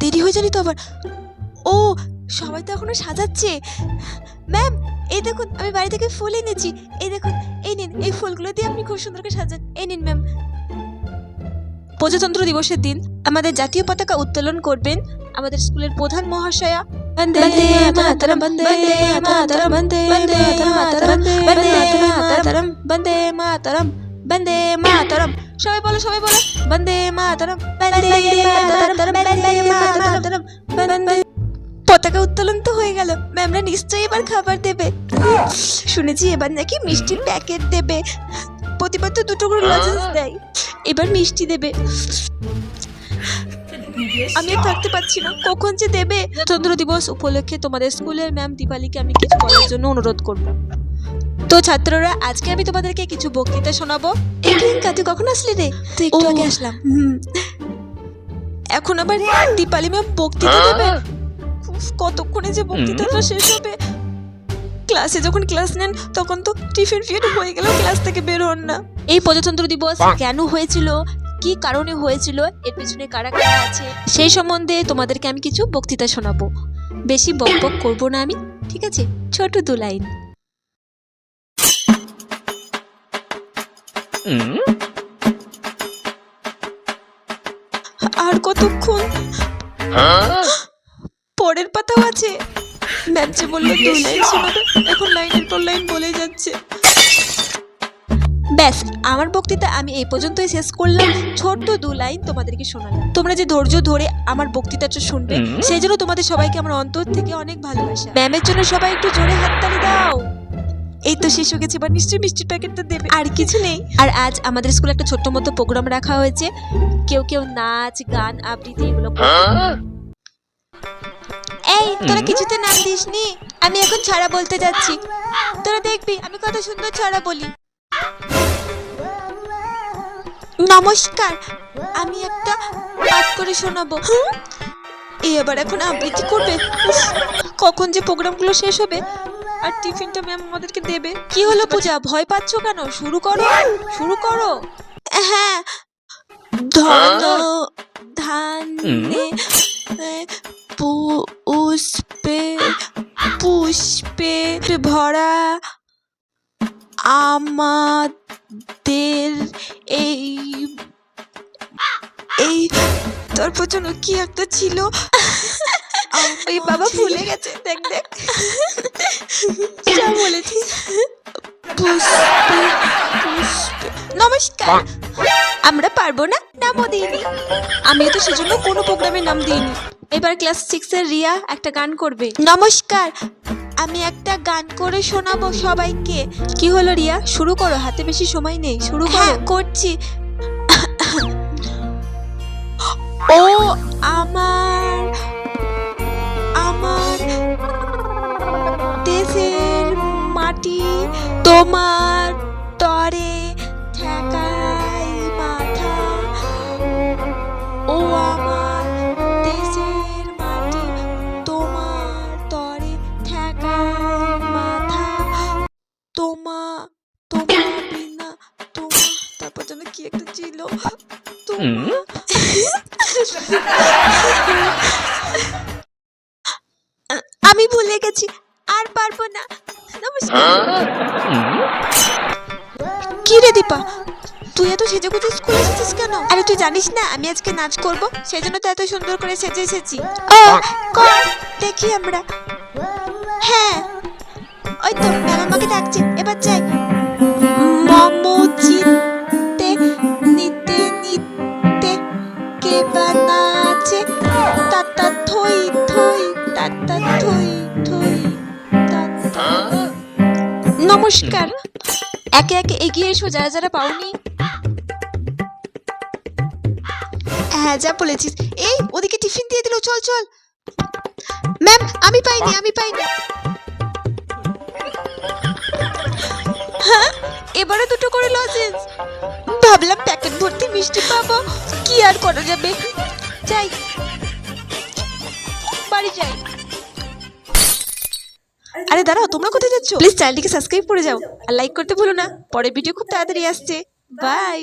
দেরি হয়ে জানি তো আবার? ও সবাই তো এখনও সাজাচ্ছে। ম্যাম এই দেখুন আমি বাড়ি থেকে ফুল এনেছি। এই দেখুন এই নিন এই ফুলগুলো দিয়ে আপনি খুব সুন্দর করে সাজান। এই নিন ম্যাম। প্রজাতন্ত্র দিবসের দিন আমাদের জাতীয় পতাকা উত্তোলন করবেন আমাদের স্কুলের প্রধান মহাশয়া। বন্দে মাতরম। বন্দে মাতরম। সবাই বলো সবাই বলো। বন্দে মাতরম বন্দে মাতরম বন্দে মাতরম, বন্দে পতাকা উত্তোলন তো হয়ে গেল। ম্যামরা নিশ্চয়ই এবার খাবার দেবে। শুনেছি এবার নাকি মিষ্টির প্যাকেট দেবে। প্রতিবার তো দুটো করে লজেন্স দেয়। এবার মিষ্টি দেবে। আমি থাকতে পারছি না। কখন যে দেবে? চন্দ্র দিবস উপলক্ষে তোমাদের স্কুলের ম্যাম দীপালিকে আমি কিছু করার জন্য অনুরোধ করব। তো ছাত্ররা আজকে আমি তোমাদেরকে কিছু বক্তৃতা শোনাবো। তুই কখন আসলি রে? তুই একটু আগে আসলাম। এখন আবার দীপালি ম্যাম বক্তৃতা দেবে? কতক্ষণে যে বক্তৃতাটা শেষ হবে? ক্লাসে যখন ক্লাস নেন তখন তো টিফিন ফিট হয়ে গেলেও ক্লাস থেকে বের হন না। এই প্রজাতন্ত্র দিবস কেন হয়েছিল? কি কারণে হয়েছিল? এর পেছনে কারা কারা আছে? সেই সম্বন্ধে তোমাদেরকে আমি কিছু বক্তৃতা শোনাবো। বেশি বক বক করব না আমি ঠিক আছে? ছোট দু লাইন। আর কতক্ষণ? পরের পাতাও আছে। ম্যাম যে বলল দু লাইন শোনাবে এখন লাইনের পর লাইন বলে যাচ্ছে। ব্যাস আমার বক্তৃতা আমি এই পর্যন্তই শেষ করলাম। ছোট্ট দু লাইন তোমাদেরকে শোনালাম। তোমরা যে ধৈর্য ধরে আমার বক্তৃতাটা শুনবে সেই জন্য তোমাদের সবাইকে আমার অন্তর থেকে অনেক ভালোবাসা। ম্যামের জন্য সবাই একটু জোরে হাততালি দাও। তো শেষ হয়ে গেছে এবার নিশ্চয়ই মিষ্টির প্যাকেটটা দেবে। আর কিছু নেই। আর আজ আমাদের স্কুলে একটা ছোট্ট মতো প্রোগ্রাম রাখা হয়েছে। কেউ কেউ নাচ গান আবৃত্তি এগুলো। এই তোরা কিছুতে নাম দিসনি? আমি এখন ছড়া বলতে যাচ্ছি। তোরা দেখবি আমি কত সুন্দর ছড়া বলি। নমস্কার আমি একটা পাঠ করে শোনাবো। এই আবার এখন আবৃত্তি করবে। কখন যে প্রোগ্রামগুলো শেষ হবে আর টিফিনটা ম্যাম আমাদেরকে দেবে। কি হলো পূজা? ভয় পাচ্ছ কেন? শুরু করো। শুরু করো। হ্যাঁ। ধন ধানে পুষ্পে পুষ্পে ভরা আমাদের এই এই তারপর যেন কি একটা ছিল? এই বাবা ভুলে গেছে। দেখ দেখ। যা বলেছি পুষ্পে পুষ্পে। নমস্কার। আমরা পারব না? নামও দিইনি। আমি তো সেজন্য কোনো প্রোগ্রামে নাম দিইনি। এবার ক্লাস সিক্সের রিয়া একটা গান করবে। নমস্কার। আমি একটা গান করে শোনাবো সবাইকে। কি হলো রিয়া? শুরু করো হাতে বেশি সময় নেই। শুরু করো। করছি। ও আমার তোমার তরে ঠেকাই মাথা। ও আমার দেশের মাটি তোমার তরে ঠেকাই মাথা। তোমা তোমা বিনা তোমা তারপর যেন কি একটা ছিল? তোমা আমি ভুলে গেছি আর পারব না। কি রে দীপা? তুই এত সেজে গুজে স্কুলে এসেছিস কেন? আরে তুই জানিস না আমি আজকে নাচ করব সেই জন্য তো এত সুন্দর করে সেজে এসেছি। কর দেখি আমরা। হ্যাঁ ওই তো ম্যাম আমাকে ডাকছে এবার যাই। নমস্কার। একে একে এগিয়ে এসো, যারা যারা পাওনি। হ্যাঁ যা বলেছিস। এই, ওদিকে টিফিন দিয়ে দিল, চল চল। ম্যাম, আমি পাইনি আমি পাইনি। হ্যাঁ এবারে দুটো করে লজেন্স। ভাবলাম প্যাকেট ভর্তি মিষ্টি পাবো। কি আর করা যাবে? যাই। বাড়ি যাই। আরে দাঁড়াও তোমরা কোথায় যাচ্ছ? প্লিজ চ্যানেলটিকে সাবস্ক্রাইব করে যাও আর লাইক করতে ভুলো না। পরের ভিডিও খুব তাড়াতাড়ি আসছে। বাই